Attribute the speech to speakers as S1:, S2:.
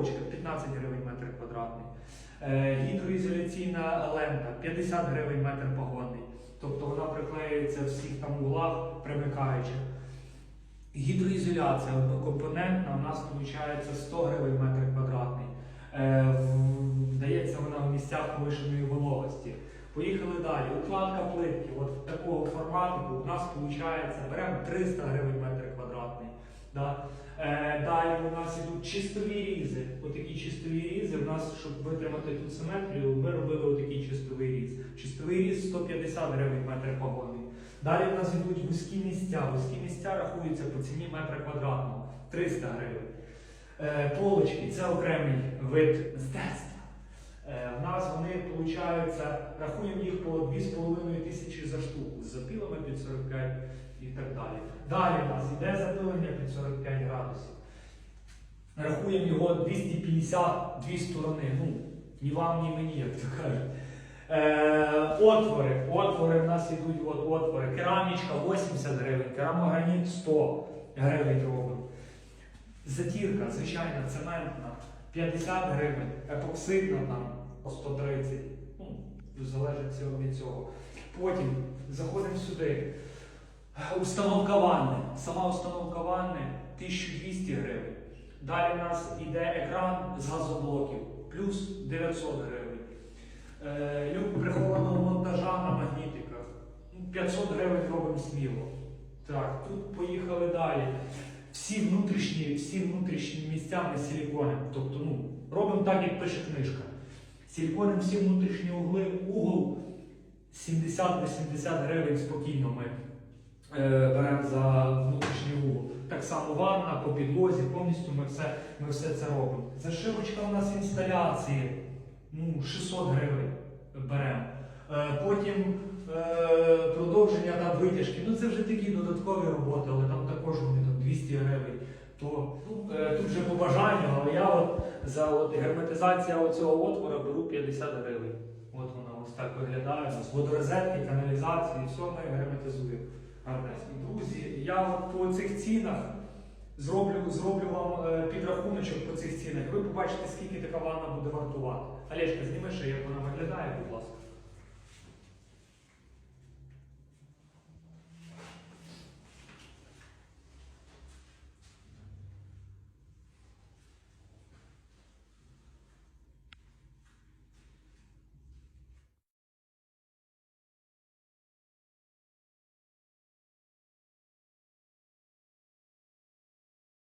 S1: проволочка 15 гривень метр квадратний. Е, Гідроізоляційна лента 50 гривень метр погодний. Тобто вона приклеюється в всіх там углах примикаючих. Гідроізоляція однокомпонентна у нас виходить 100 гривень метр квадратний. Е, в- Дається вона в місцях повишеної вологості. Поїхали далі. Укладка плитки. От такого формату у нас виходить, беремо 300 гривень метр квадратний. Да? Е, далі у нас ідуть чистові різи. Отакі чистові різи. У нас, щоб витримати тут симетрію, ми робили отакий чистовий різ. Чистовий різ 150 гривень метр погодний. Далі в нас йдуть вузькі місця. Вузькі місця рахуються по ціні метра квадратного 300 гривень. Е, полочки це окремий вид мистецтва. Е, в нас вони получаються, рахуємо їх по 2,5 тисячі за штуку, з запілами під 45 і так далі. Далі в нас йде запилення під 45 градусів. Рахуємо його 250 дві сторони. Ну, ні вам, ні мені, як то кажуть. Е, отвори. Отвори в нас йдуть от, отвори. Керамічка 80 гривень, керамограніт 100 гривень робимо. Затірка, звичайна, цементна, 50 гривень, епоксидна там по 130. Ну, залежить від цього. Потім заходимо сюди. Установка ванни. Сама установка ванни 1200 гривень. Далі в нас йде екран з газоблоків, плюс 900 гривень. Е, люк прихованого монтажа на магнітиках. Ну, 500 гривень робимо сміло. Так, тут поїхали далі. Всі внутрішні, всі внутрішні місця ми силіконем. Тобто, ну, так, як пише книжка. Сільконим всі внутрішні угли, угол 70-80 гривень спокійно ми е, беремо за внутрішній угол. Так само ванна по підлозі, повністю ми все, ми все це робимо. Зашивочка у нас інсталяції ну, 600 гривень беремо. Е, потім е, продовження там витяжки. Ну це вже такі додаткові роботи, але там також вони там 200 гривень. То ну, е, тут вже по бажанню, але я от за от, герметизація оцього отвора беру 50 гривень. От вона ось так виглядає. З водорозетки, каналізації, все ми герметизуємо. Друзі, я от по цих цінах зроблю, зроблю вам підрахуночок по цих цінах. Ви побачите, скільки така ванна буде вартувати. Олешка, зніми ще, як вона виглядає, будь ласка.